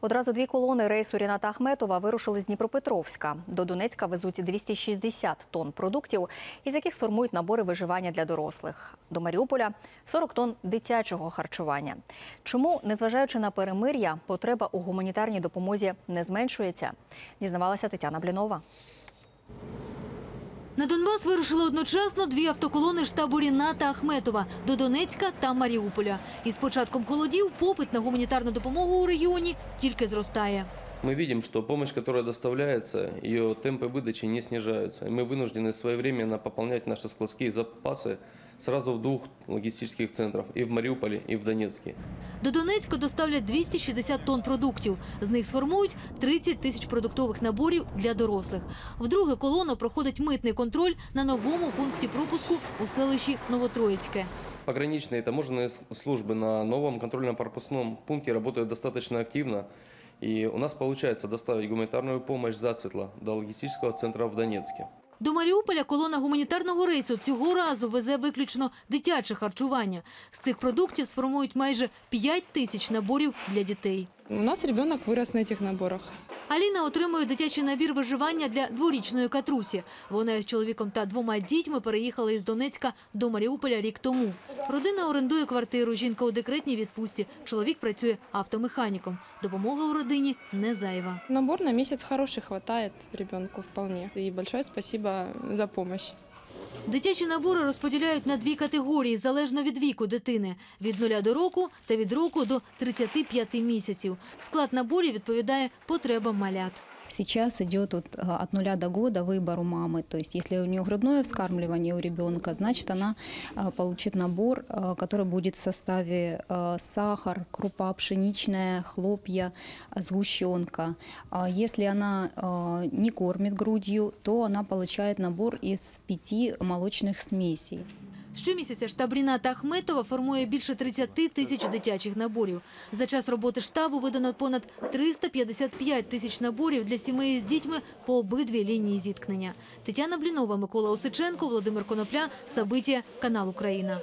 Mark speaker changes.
Speaker 1: Одразу дві колони рейсу Ріната Ахметова вирушили з Дніпропетровська. До Донецька везуть 260 тонн продуктів, із яких сформують набори виживання для дорослих. До Маріуполя 40 тонн дитячого харчування. Чому, незважаючи на перемир'я, потреба у гуманітарній допомозі не зменшується? Дізнавалася Тетяна Блінова.
Speaker 2: На Донбас вирушили одночасно дві автоколони штабу Ріна та Ахметова до Донецька та Маріуполя. І з початком холодів попит на гуманітарну допомогу у регіоні тільки зростає.
Speaker 3: Мы видим, что помощь, которая доставляется, ее темпы выдачи не снижаются. И мы вынуждены своевременно пополнять наши складские запасы сразу в двух логистических центрах, и в Мариуполе, и в Донецке.
Speaker 2: До Донецька доставлять 260 тонн продуктів. З них сформують 30 тисяч продуктових наборів для дорослих. Вдруге колона проходить митний контроль на новому пункті пропуску у селищі Новотроїцьке.
Speaker 3: Пограничные таможенные с- службы на новом контрольно-пропускном пункте работают достаточно активно. И у нас получается доставить гуманитарную помощь засветло до логистического центра в Донецке.
Speaker 2: До Маріуполя колона гуманітарного рейсу цього разу везе виключно дитяче харчування. З цих продуктів сформують майже 5 тисяч наборів для дітей.
Speaker 4: У нас дитина вирос на цих наборах.
Speaker 2: Аліна отримує дитячий набір виживання для дворічної катрусі. Вона з чоловіком та двома дітьми переїхала із Донецька до Маріуполя рік тому. Родина орендує квартиру. Жінка у декретній відпустці. Чоловік працює автомеханіком. Допомога у родині не зайва.
Speaker 4: Набор на місяць хороший вистачає ребенку вполне. І велике спасибо за помощь.
Speaker 2: Дитячі набори розподіляють на дві категорії залежно від віку дитини – від 0 до року та від року до 35 місяців. Склад наборів відповідає потребам малят.
Speaker 5: Сейчас идет вот а, от нуля до года выбор у мамы. То есть если у нее грудное вскармливание у ребенка, значит она а, получит набор, а, который будет в составе сахар, крупа пшеничная, хлопья, сгущенка. А Если она не кормит грудью, то она получает набор из пяти молочных смесей.
Speaker 2: Щомісяця штаб Ріната Ахметова формує більше 30 тисяч дитячих наборів. За час роботи штабу видано понад 355 тисяч наборів для сімей з дітьми по обидві лінії зіткнення. Тетяна Блінова, Микола Осиченко, Володимир Конопля, Сабиття, канал Україна.